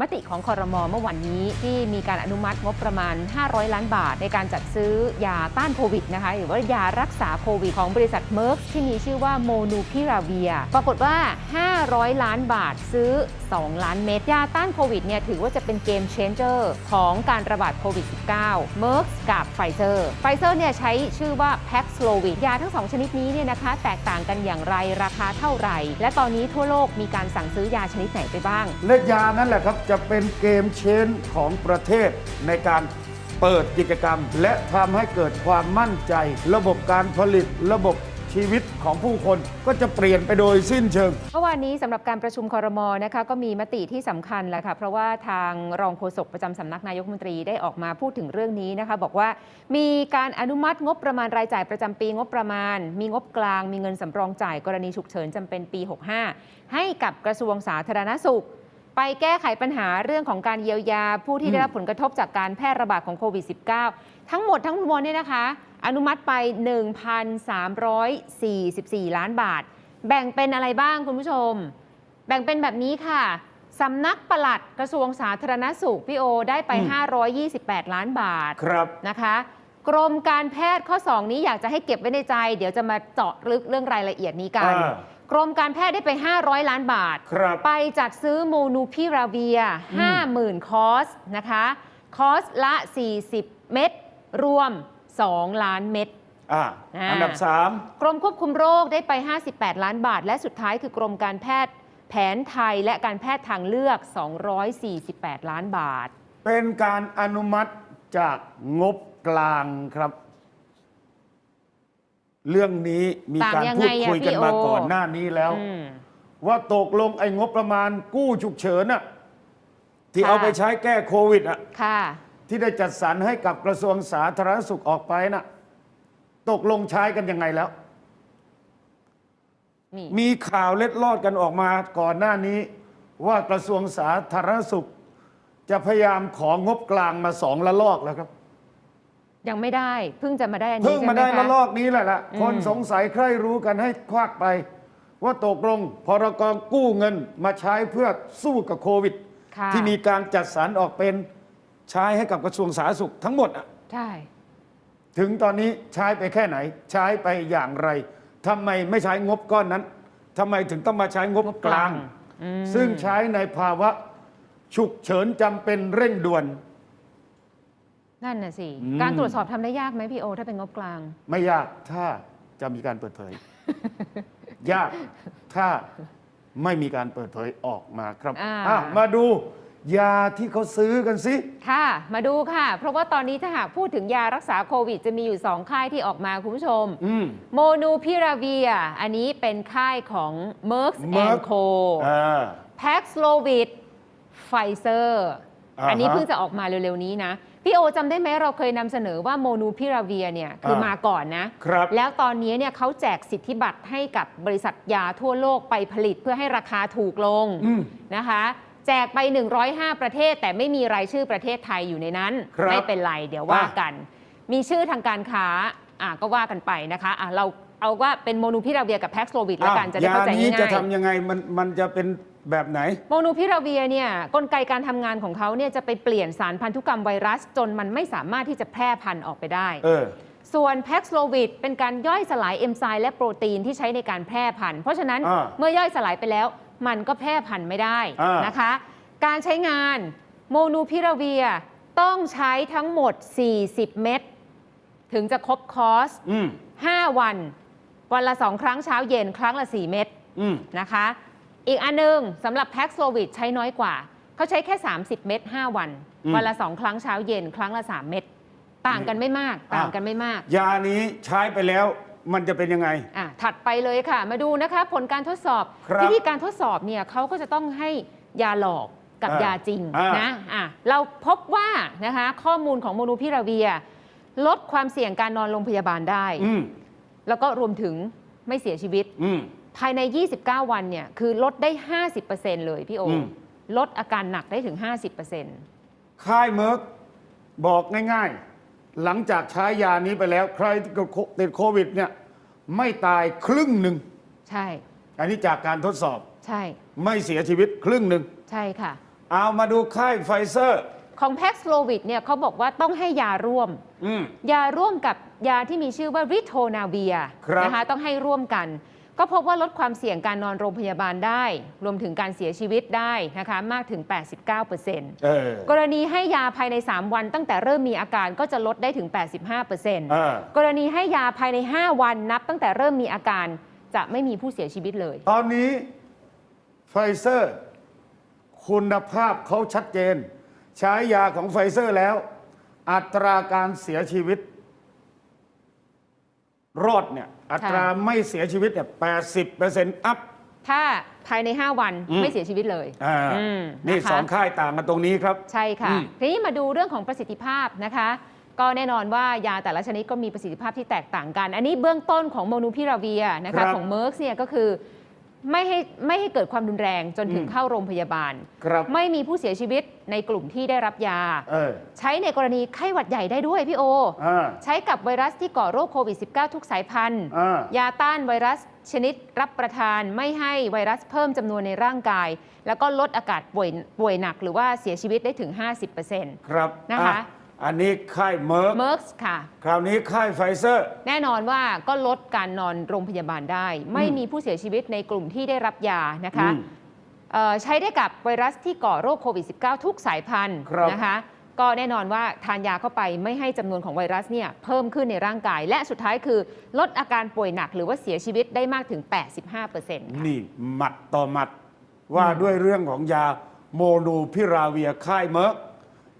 มติของคอรมอเมื่อวันนี้ที่มีการอนุมัติงบประมาณ 500 ล้านบาท ในการจัดซื้อยาต้านโควิดนะคะหรือว่ายารักษาโควิดของบริษัทเมอร์กที่มีชื่อว่าโมนูพิราเวีย ปรากฏว่า 500 ล้านบาทซื้อ 2 ล้านเม็ดยาต้านโควิดเนี่ยถือว่าจะเป็นเกมเชนเจอร์ของการระบาดโควิด -19 เมอร์กกับไฟเซอร์ไฟเซอร์เนี่ยใช้ชื่อว่าแพ็กสโลวิดยาทั้งสองชนิดนี้เนี่ยนะคะแตกต่างกันอย่างไรราคาเท่าไหร่ และตอนนี้ทั่วโลกมีการสั่งซื้อยาชนิดไหนไปบ้าง เลขยานั่นแหละครับจะเป็นเกมเชนของประเทศในการเปิดกิจกรรม และทำให้เกิดความมั่นใจ ระบบการผลิตระบบชีวิตของผู้คนก็จะเปลี่ยนไปโดยสิ้นเชิง เมื่อวานนี้สำหรับการประชุมคอรมอนะคะก็มีมติที่สำคัญแหละค่ะเพราะว่าทางรองโฆษกประจำสำนักนายกรัฐมนตรีได้ออกมาพูดถึงเรื่องนี้นะคะ บอกว่ามีการอนุมัติงบประมาณรายจ่ายประจำปีงบประมาณ มีงบกลาง มีเงินสำรองจ่ายกรณีฉุกเฉินจำเป็นปี 65 ให้กับกระทรวงสาธารณสุข ไปแก้ไขปัญหาเรื่องของการเยียวยา ผู้ที่ได้รับผลกระทบจากการแพร่ระบาดของโควิด -19 ทั้งหมดทั้งมวลเนี่ยนะคะ อนุมัติไป 1,344 ล้านบาท แบ่งเป็นอะไรบ้างคุณผู้ชม แบ่งเป็นแบบนี้ค่ะสำนักปลัดกระทรวงสาธารณสุขพี่โอได้ไปอืม528 ล้านบาทครับนะคะกรมการแพทย์ข้อ 2 นี้อยากจะให้เก็บไว้ในใจ เดี๋ยวจะมาเจาะลึกเรื่องรายละเอียดนี้กันอ่า กรมการแพทย์ได้ไป 500 ล้านบาท ครับไปจัดซื้อโมนูพิราเวียอืม50,000 คอร์สนะคะ คอร์สละ 40 เม็ดรวม 2 ล้านเม็ด อ่าอ่า อันดับ กรมควบคุมโรคได้ไป 58 ล้านบาท และสุดท้ายคือกรมการแพทย์แผนไทยและการแพทย์ทางเลือก 248 ล้านบาท 3 เป็นการอนุมัติจากงบกลางครับ เรื่องนี้มีการต่างยังพูไงดอะคุยกันพี่โอมาก่อนหน้านี้แล้วอืมว่าตกลงไอ้งบประมาณกู้ฉุกเฉินน่ะที่ค่ะเอาไปใช้แก้โควิดอะค่ะที่ได้จัดสรรให้กับกระทรวงสาธารณสุขออกไปน่ะ ตกลงใช้กันยังไงแล้วนี่มีข่าวเล็ดลอดกันออกมาก่อนหน้านี้ ว่ากระทรวงสาธารณสุข จะพยายามของงบกลางมาสองละลอกแล้วครับ ยังไม่ได้เพิ่งจะมาได้อันนี้เพิ่งมาได้ใช่หละลคอกนี้แหละละอืม คนสงสัยใครรู้กันให้ควักไป ว่าตกลงพรกกู้เงินมาใช้เพื่อสู้กับโควิด ค่ะที่มีการจัดสรรออกเป็นใช้ให้กับกระทรวงสาธารณสุขทั้งหมดอะใช่ ถึงตอนนี้ใช้ไปแค่ไหน ใช้ไปอย่างไรทำไมไม่ใช้งบก้อนนั้นทำไมถึงต้องมาใช้งบกลางอืมซึ่งใช้ในภาวะฉุกเฉินจำเป็นเร่งด่วน นั่นน่ะสิ อืม การตรวจสอบทำได้ยากไหมพี่โอ ถ้าเป็นงบกลาง ไม่ยากถ้าจะมีการเปิดเผย ยากถ้าไม่มีการเปิดเผยออกมาครับอ่า อะมาดูยาที่เขาซื้อกันสิ ค่ะ มาดูค่ะ เพราะว่าตอนนี้ถ้าหากพูดถึงยารักษาโควิด จะมีอยู่ 2 ค่ายที่ออกมาคุณผู้ชม อืม โมนูพิราเวีย อันนี้เป็นค่ายของ Merck Merck Co อ่า p a x l o v i d Pfizer อ่าฮะ อันนี้เพิ่งจะออกมาเร็ว ๆ นี้นะ พี่โอจำได้ไหมเราเคยนำเสนอว่าโมนูพิราเวียเนี่ยคืออามาก่อนนะครับ แล้วตอนนี้เนี่ยเขาแจกสิทธิบัตรให้กับบริษัทยาทั่วโลกไปผลิตเพื่อให้ราคาถูกลงอืมนะคะ แจกไป 105 ประเทศ แต่ไม่มีรายชื่อประเทศไทยอยู่ในนั้น ครับไม่เป็นไรเดี๋ยวว่ากัน มีชื่อทางการค้าอะก็ว่ากันไปนะคะอะเราเอาว่าเป็นโมนูพิราเวียกับแพ็กโซวิดแล้วกันอ้าวจะได้เข้าใจยานี้ง่ายๆจะทำยังไงมันมันจะเป็น แบบไหน โมนูพิราเวียเนี่ยกลไกการทำงานของเขาเนี่ยจะไปเปลี่ยนสารพันธุกรรมไวรัส จนมันไม่สามารถที่จะแพร่พันธุ์ออกไปได้ เออ ส่วนแพ็กโซวิดเป็นการย่อยสลายเอนไซม์และโปรตีนที่ใช้ในการแพร่พันธุ์ เพราะฉะนั้นอ่าเมื่อย่อยสลายไปแล้ว มันก็แพร่พันธุ์ไม่ได้อ่านนะคะ การใช้งานโมนูพิราเวียต้องใช้ทั้งหมด 40 เม็ดถึงจะครบคอร์ส อืม5 วัน วันละ 2 ครั้งเช้าเย็นครั้งละ 4 เม็ด อืม นะคะ อีกอันหนึงสำหรับแพ็กโซวิดใช้น้อยกว่า เขาใช้แค่ 30 เม็ด5วัน อืม วันละ 2 ครั้งเช้าเย็นครั้งละ 3 เม็ดต่างกันไม่มาก ต่างกันไม่มาก ยานี้ใช้ไปแล้วมันจะเป็นยังไง อะถัดไปเลยค่ะ มาดูนะคะ ผลการทดสอบครับวิธีการทดสอบเนี่ยเขาก็จะต้องให้ยาหลอกกับอ่ายาจริงอ่านนะอะเราพบว่านะคะข้อมูลของโมนูพิราเวีย ลดความเสี่ยงการนอนโรงพยาบาลได้ อืมแล้วก็รวมถึงไม่เสียชีวิต อืม ภายใน 29 วันเนี่ยคือลดได้ 50%เลยพี่โออืมลดอาการหนักได้ถึง 50%ค่ายเมิร์กบอกง่ายๆ หลังจากใช้ยานี้ไปแล้ว ใครที่ติดโควิดเนี่ยไม่ตายครึ่งหนึ่ง ใช่ อันนี้จากการทดสอบ ใช่ ไม่เสียชีวิตครึ่งหนึ่ง ใช่ค่ะ เอามาดูค่ายไฟเซอร์ ของแพ็กสโลวิดเนี่ยเขาบอกว่าต้องให้ยาร่วมอืมยาร่วมกับยาที่มีชื่อว่าริโทนาเวียครับนะคะต้องให้ร่วมกัน ก็พบว่าลดความเสี่ยงการนอนโรงพยาบาลได้ รวมถึงการเสียชีวิตได้นะคะมากถึง 89%เออกรณีให้ยาภายใน 3 วันตั้งแต่เริ่มมีอาการก็จะลดได้ถึง 85%เออกรณีให้ยาภายใน 5 วันนับตั้งแต่เริ่มมีอาการจะไม่มีผู้เสียชีวิตเลย ตอนนี้ไฟเซอร์คุณภาพเขาชัดเจน ใช้ยาของไฟเซอร์แล้ว อัตราการเสียชีวิต รอดเนี่ยอัตราไม่เสียชีวิตเนี่ย80%อัพ ถ้าภายใน 5 วันอืม ไม่เสียชีวิตเลยอ่าอืมนี่นะคะ สองค่ายต่างกันตรงนี้ครับ ใช่ค่ะ อืม ทีนี้มาดูเรื่องของประสิทธิภาพนะคะ ก็แน่นอนว่ายาแต่ละชนิดก็มีประสิทธิภาพที่แตกต่างกัน อันนี้เบื้องต้นของโมนูพิราเวียนะครัคะบของเมอร์กเนี่ยก็คือ ไม่ให้ไม่ให้เกิดความรุนแรงจนถึงอืมเข้าโรงพยาบาล ครับ ไม่มีผู้เสียชีวิตในกลุ่มที่ได้รับยา เออใช้ในกรณีไข้หวัดใหญ่ได้ด้วยพี่โอ อ่าใช้กับไวรัสที่ก่อโรคโควิด -19 ทุกสายพันธุ์ อ่ายาต้านไวรัสชนิดรับประทานไม่ให้ไวรัสเพิ่มจำนวนในร่างกาย แล้วก็ลดอากาศป่วยป่วยหนักหรือว่าเสียชีวิตได้ถึง 50%ครับนะคะ อ่อันนี้ค่ายเมิร์กเมอร์กค่ะ คราวนี้ค่ายไฟเซอร์ แน่นอนว่าก็ลดการนอนโรงพยาบาลได้ ไม่มีผู้เสียชีวิตในกลุ่มที่ได้รับยานะคะอืมเอ่อใช้ได้กับไวรัสที่ก่อโรคโควิด -19 ทุกสายพันธุ์ครับนะคะก็แน่นอนว่าทานยาเข้าไปไม่ให้จำนวนของไวรัสเนี่ยเพิ่มขึ้นในร่างกาย และสุดท้ายคือลดอาการป่วยหนักหรือว่าเสียชีวิตได้มากถึง 85%ค่ะนี่หมัดต่อหมัดว่าด้วยเรื่องของยาโมนูพิราเวียค่ายเมิร์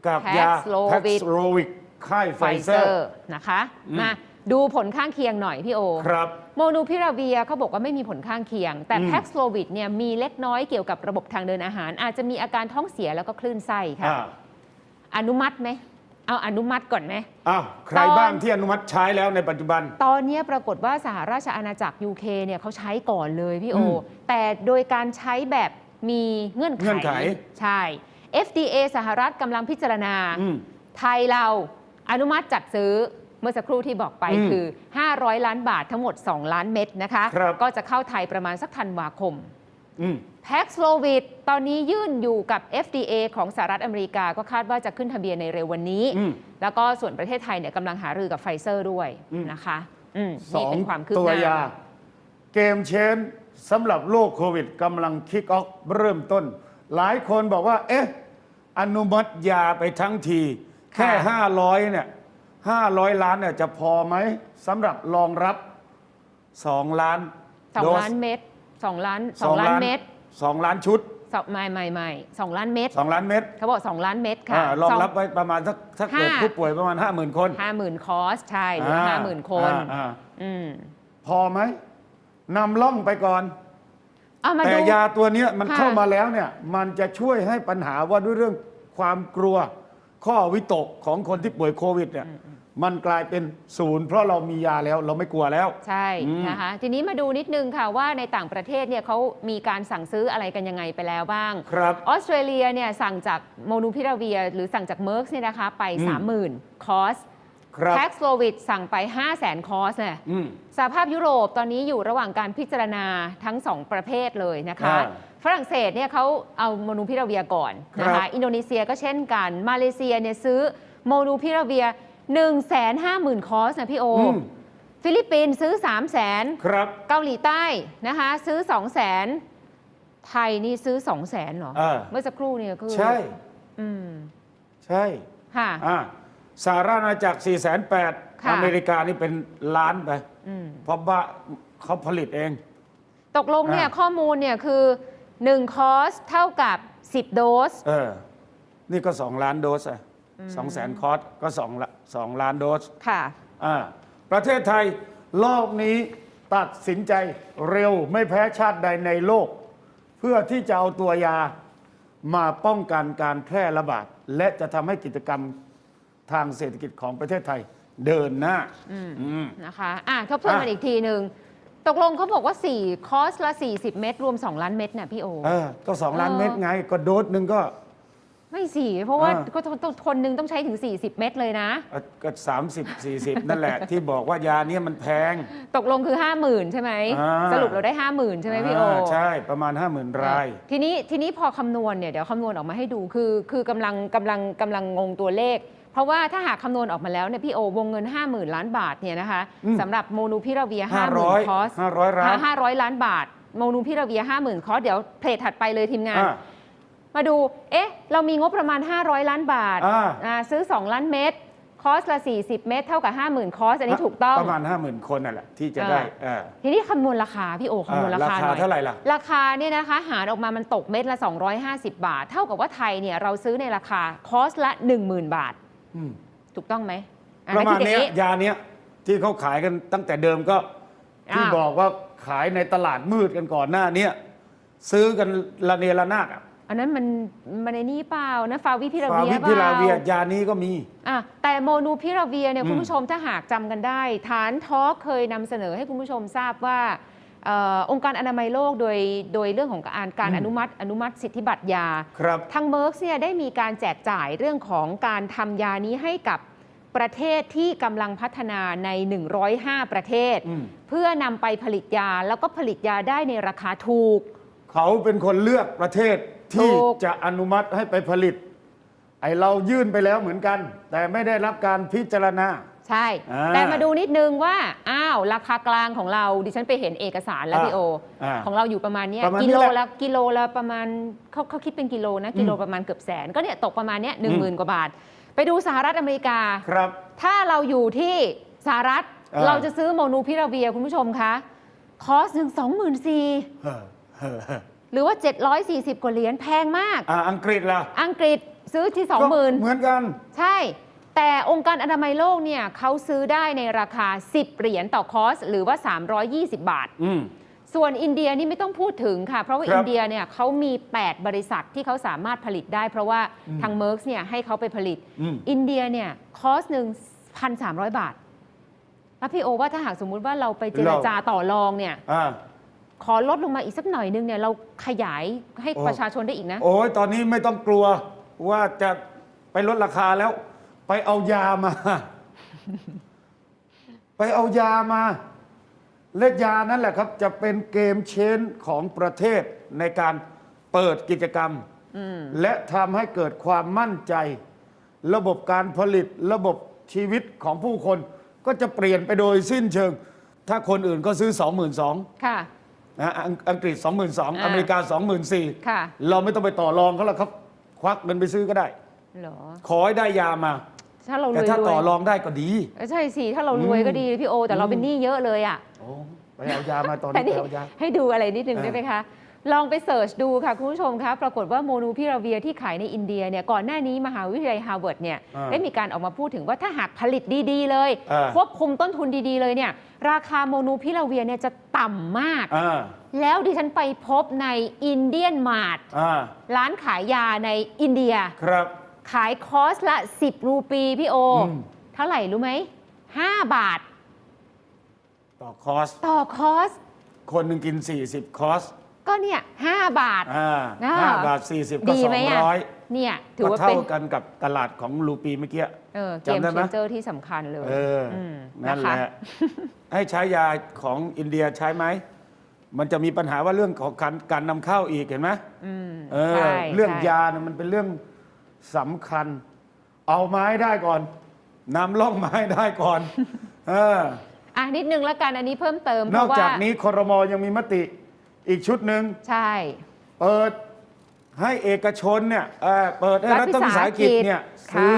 กกับยา Paxlovid แพ็กโลวิกค่ายไฟไฟเซเซออร์ ร์นะคะอืม มาดูผลข้างเคียงหน่อยพี่โอ ครับ โมนูพิราเวียเขาบอกว่าไม่มีผลข้างเคียง แต่อืม แพ็กสโลวิดเนี่ยมีเล็กน้อยเกี่ยวกับระบบทางเดินอาหาร อาจจะมีอาการท้องเสียแล้วก็คลื่นไส้ค่ะ อ่าอนุมัติไหม เอาอนุมัติก่อนไหม อ้าวใครตอน บ้างที่อนุมัติใช้แล้วในปัจจุบัน ตอนเนี้ยปรากฏว่าสหราชอาณาจักร UK เนี่ยเขาใช้ก่อนเลยพี่โอ อืมแต่โดยการใช้แบบมีเงื่อนไข เงื่อนไข ใช่ FDA สหรัฐกำลังพิจารณาอืมไทยเราอนุมัติจัดซื้อเมื่อสักครู่ที่บอกไปอืมคือ 500 ล้านบาททั้งหมด 2 ล้านเม็ดนะคะครับก็จะเข้าไทยประมาณสักธันวาคมอืมแพ็กสโลวิดตอนนี้ยื่นอยู่กับ FDA ของสหรัฐอเมริกาก็คาดว่าจะขึ้นทะเบียนในเร็ววันนี้อืมแล้วก็ส่วนประเทศไทยเนี่ยกำลังหารือกับไฟเซอร์ด้วยอืมนะคะอืมสนี่องเป็นความคืบตัหวน้ายา เกมเชนสำหรับโรคโควิดกำลังคิกออฟเริ่มต้น หลายคนบอกว่า เอ๊ะ อนุมัติยาไปทั้งที แค่ 500เนี่ย500 ล้านเนี่ยจะพอไหมสำหรับรองรับ 2 ล้านสองโดสล้านเม็ดสองล้านสสอองงล้านล้านเม็ดสองล้านชุดสองไม่ไม่ไม่สองล้านเม็ด2ล้านเม็ดเขาบอกสองล้านเม็ดค่ะอ่ารองรับไว้ประมาณถ้าถ้าเกิดห้าผู้ป่วยประมาณ 50,000 คน ห้าหมื่นคอร์สใช่หรือห้าหมื่นคนอ่าอ่าอืมพอไหมนำล่องไปก่อน เอามาแต่ดู ยาตัวเนี้ยมันค่ะ เข้ามาแล้วเนี่ย มันจะช่วยให้ปัญหาว่าด้วยเรื่อง ความกลัวข้อวิตกของคนที่ป่วยโควิดเนี่ยมันกลายเป็นศูนย์เพราะเรามียาแล้วเราไม่กลัวแล้ว ใช่อืมนะคะทีนี้มาดูนิดนึงค่ะว่าในต่างประเทศเนี่ยเขามีการสั่งซื้ออะไรกันยังไงไปแล้วบ้าง ครับออสเตรเลียเนี่ยสั่งจากโมนูพิราเวีย หรือสั่งจากเมอร์กเนี่ยนะคะไปอืม30,000 คอร์สครับแพ็กสโลวิดสั่งไป 500,000คอร์สเนี่ยอืมสหภาพยุโรปตอนนี้อยู่ระหว่างการพิจารณาทั้ง 2 ประเภทเลยนะคะอ่า ฝรั่งเศสเนี่ยเขาเอาโมนูพิราเวียก่อนนะครัคะบอินโดนีเซียก็เช่นกัน มาเลเซียเนี่ยซื้อโมนูพิราเวีย 150,000 คอร์สนะพี่โออืมฟิลิปปินส์ซื้อ 3 0 0 0 0 0ครับเกาหลีใต้นะคะซื้อ 2 0 0 0 0 0ไทยนี่ซื้อ 2 0 0 0 0 0เหรออ่าเมื่อสักครู่เนี่ยคือ ใช่อืมใช่ค่ะอ่าสหราชอาณาจักร4 8 0 0 0ค่ะอเมริกานี่เป็นล้านไปอืมเพราะว่าเขาผลิตเอง ตกลงเนี่ยอ่าข้อมูลเนี่ยคือ 1 คอร์สเท่ากับ 10 โดส เออ นี่ก็ 2 ล้านโดสอะสองแสนคอร์สก็2ละสองล้านโดสค่ะ อ่าประเทศไทยรอบนี้ตัดสินใจเร็วไม่แพ้ชาติใดในโลก เพื่อที่จะเอาตัวยามาป้องกันการแพร่ระบาด และจะทำให้กิจกรรมทางเศรษฐกิจของประเทศไทยเดินหน้าอืม อืม นะคะ อะทบทวนกันอะอีกทีหนึ่ง ตกลงเขาบอกว่า 4 คอร์สละ 40 เม็ดรวม 2 ล้านเม็ดน่ะพี่โอ เออก็สองล้านเออเม็ดไงก็โดสหนึ่งก็ ไม่สี่เพราะว่าอ่า ก็ต้องต้องคนหนึงต้องใช้ถึง 40 เม็ดเลยนะ เอ่อก็สามสิบสี่สิบนั่นแหละ ที่บอกว่ายาเนี้มันแพง ตกลงคือ 50,000 ใช่ไหม อ่า สรุปเราได้ 50,000 ใช่ไหมพี่โอาใช่ประมาณ 5 0,000 ราย ทีนี้ทีนี้พอคำนวณเนี่ยเดี๋ยวคำนวณออกมาให้ดูคือคือกำลังกำลังกำลังงงตัวเลข เพราะว่าถ้าหากคำนวณออกมาแล้วเนี่ยพี่โอวงเงิน 50,000 ล้านบาทเนี่ยนะคะอืมสำหรับโมนูพิราเวีย500 50,000คอร์ส500ล้าน500 ล้านบาท โมนูพิราเวีย50,000คอร์สเดี๋ยวเพจถัดไปเลยทีมงานอ่ามาดู เอ๊ะ เรามีงบประมาณ 500 ล้านบาทอ่าอ่าซื้อ 2 ล้านเม็ดคอร์สละ 40 เม็ดเท่ากับ 50,000 คอร์สอันนี้ถูกต้อง ประมาณ 50,000 คนนั่นแหละที่จะอ่าได้เออทีนี้คำนวณราคา พี่โอคำนวณราคาอ่าหน่อยราคาเท่าไหร่ล่ะ ราคาเนี่ยนะคะหารออกมามันตกเม็ดละ 250 บาท เท่ากับว่าไทยเนี่ยเราซื้อในราคาคอสละ 10,000 บาท อืมถูกต้องไหมอ่ประมาณแล้วเนี้ยทียาเนี้ยที่เขาขายกันตั้งแต่เดิมก็ ที่อ้าว บอกว่าขายในตลาดมืดกันก่อนหน้าเนี้ยซื้อกันระเนระนาดอะอันนั้นมันมันในนี่เปล่านะฟาวิพิราฟาเวียวิเปพิลาล่าเวียยานี้ก็มี อะแต่โมนูพิราเวียเนี่ยอืม คุณผู้ชมถ้าหากจำกันได้ ฐานทอล์กเคยนำเสนอให้คุณผู้ชมทราบว่าเออองค์การอนามัยโลกโดยโดยเรื่องของการการอืมอนุมัติ อนุมัติสิทธิบัตรยา ครับทางเมอร์กเนี่ยได้มีการแจกจ่ายเรื่องของการทำยานี้ให้กับประเทศที่กำลังพัฒนาใน 105 ประเทศ อืม เพื่อนำไปผลิตยาแล้วก็ผลิตยาได้ในราคาถูก เขาเป็นคนเลือกประเทศที่ถูก จะอนุมัติให้ไปผลิต ไอเรายื่นไปแล้วเหมือนกัน แต่ไม่ได้รับการพิจารณา ใช่ อ่าแต่มาดูนิดนึงว่า อ้าว ราคากลางของเราดิฉันไปเห็นเอกสารแล้วอ่าพี่โอ อ่าของเราอยู่ประมาณเนี้ยประมาณนี้กิโลแหละละกิโลละประมาณเขาเขาคิดเป็นกิโลนะ กิโลประมาณเกือบแสน ก็เนี่ยตกประมาณเนี้ยหนึ่งหมื่นกว่าบาท ไปดูสหรัฐอเมริกา ครับ ถ้าเราอยู่ที่สหรัฐอ่า เราจะซื้อโมนูพิราเวียคุณผู้ชมคะคอสหนึ่งสองหมื่นสี่เฮ้อเฮ้อเฮ้อหรือว่า 740 กว่าเหรียญแพงมาก อ่าอังกฤษล่ะอังกฤษซื้อที่ ก็เหมือนกัน20,000ใช่ แต่องค์การอนามัยโลกเนี่ยเขาซื้อได้ในราคา 10 เหรียญต่อคอร์ส หรือว่า 320 บาท อืม ส่วนอินเดียนี่ไม่ต้องพูดถึงค่ะ เพราะว่าครับอินเดียเนี่ยเขามี 8 บริษัทที่เขาสามารถผลิตได้ เพราะว่าอืมทางเมอร์กเนี่ยให้เขาไปผลิต อืม อินเดียเนี่ยคอสหนึ่งพันสามร้อยบาท แล้วพี่โอว่าถ้าหากสมมุติว่าเราไปเจรจาต่อรองเนี่ย อ่า ขอลดลงมาอีกสักหน่อยนึงเนี่ยเราขยายให้โอ้ ประชาชนได้อีกนะ โอ้ยตอนนี้ไม่ต้องกลัวว่าจะไปลดราคาแล้ว ไปเอายามา ไปเอายามาและยานั่นแหละครับ จะเป็นเกมเชนของประเทศในการเปิดกิจกรรม และทำให้เกิดความมั่นใจ ระบบการผลิตระบบชีวิตของผู้คน ก็จะเปลี่ยนไปโดยสิ้นเชิง ถ้าคนอื่นก็ซื้อ 22,000ค่ะนะอังอังกฤษ 22,000อ่าอเมริกา 24,000ค่ะ เราไม่ต้องไปต่อรองเขาแล้วครับ ควักเงินไปซื้อก็ได้เหรอขอให้ได้ยามา ถ้าเรารแต่วยถ้ารวยต่อรองได้ก็ดี เออใช่สิถ้าเรารวยอืมก็ดีพี่โอ แต่เราเป็นหนี้เยอะเลยอะ โอ้ไปเอายามาตอนแต่นี้นี่ไปเอายา ให้ดูอะไรนิดนึงอ่าได้ไหมคะ ลองไปเสิร์ชดูค่ะ คุณผู้ชมคะปรากฏว่าโมนูพิราเวียที่ขายในอินเดียเนี่ยก่อนหน้านี้มหาวิทยาลัยฮาร์วาร์ดเนี่ยอ่า ได้มีการออกมาพูดถึงว่าถ้าหากผลิตดีๆ เลย อ่า ควบคุมต้นทุนดีๆ เลยเนี่ยราคาโมนูพิราเวียเนี่ยจะต่ำมาก อ่าแล้วดิฉันไปพบในอินเดียนมาร์ทอ่าร้านขายยาในอินเดีย ครับ ขายคอร์สละ 10 รูปีพี่โออืมเท่าไหร่รู้ไหม 5 บาท ต่อคอร์ส ต่อคอร์ส คนหนึ่งกิน 40 คอร์สก็เนี่ย5บาท อ่าอ่า ห้าบาท 40 ก็ ดีไหมอะ 200เนี่ย ถือก็ว่าเท่าเป็นกันกับตลาดของลูปีเมื่อกี้ เออเกมจำได้เชไหมนเจอร์ที่สำคัญเลยเอออมนั่นนะแหคะละ ให้ใช้ยาของอินเดียใช้ไหม มันจะมีปัญหาว่าเรื่องของการการนำเข้าอีกเห็นไหมอืมเออ ใช่เรื่องใช่ ยาเนี่ยมันเป็นเรื่อง สำคัญ เอาไม้ได้ก่อนนำล่องไม้ได้ก่อนเอออะนิดนึงแล้วกันอันนี้เพิ่มเติมเพนอกราะว่าจากนี้ครมยังมีมติอีกชุดหนึ่งใช่ เปิดให้เอกชนเนี่ยเอ่อเปิดให้รัรัฐฐวิวิสาสาหหกิกิจจเนี่ยค่ะซื้อ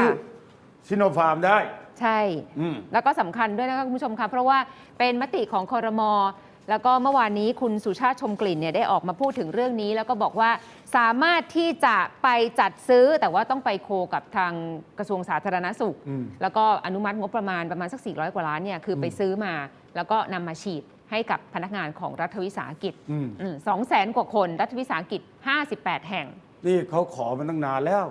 ซิโนฟาร์มได้ ใช่ อืม แล้วก็สำคัญด้วยนะคะคุณผู้ชมคะเพราะว่าเป็นมติของคอรมอ แล้วก็เมื่อวานนี้คุณสุชาติชมกลิ่นเนี่ยได้ออกมาพูดถึงเรื่องนี้ แล้วก็บอกว่าสามารถที่จะไปจัดซื้อแต่ว่าต้องไปโคกับทางกระทรวงสาธารณสุขอืมแล้วก็อนุมัติงบประมาณประมาณสัก 400 กว่าล้านเนี่ยคือไปซื้อมา แล้วก็นำมาฉีดให้กับพนักงานของรัฐวิสาหกิจอืมสองแสนกว่าคนรัฐวิสาหกิจ 58 แห่ง นี่เขาขอมาตั้งนานแล้ว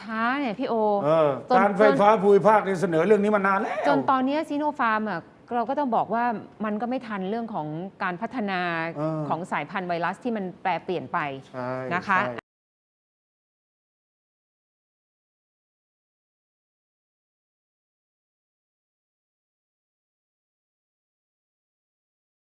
ช้าเนี่ยพี่โอเออจนการไฟฟ้าภูมิภาคนี่เสนอเรื่องนี้มานานแล้ว จนตอนนี้ซีโนฟาร์มอะ เราก็ต้องบอกว่ามันก็ไม่ทันเรื่องของการพัฒนาเออของสายพันธุ์ไวรัสที่มันแปรเปลี่ยนไปใช่นะคะใช่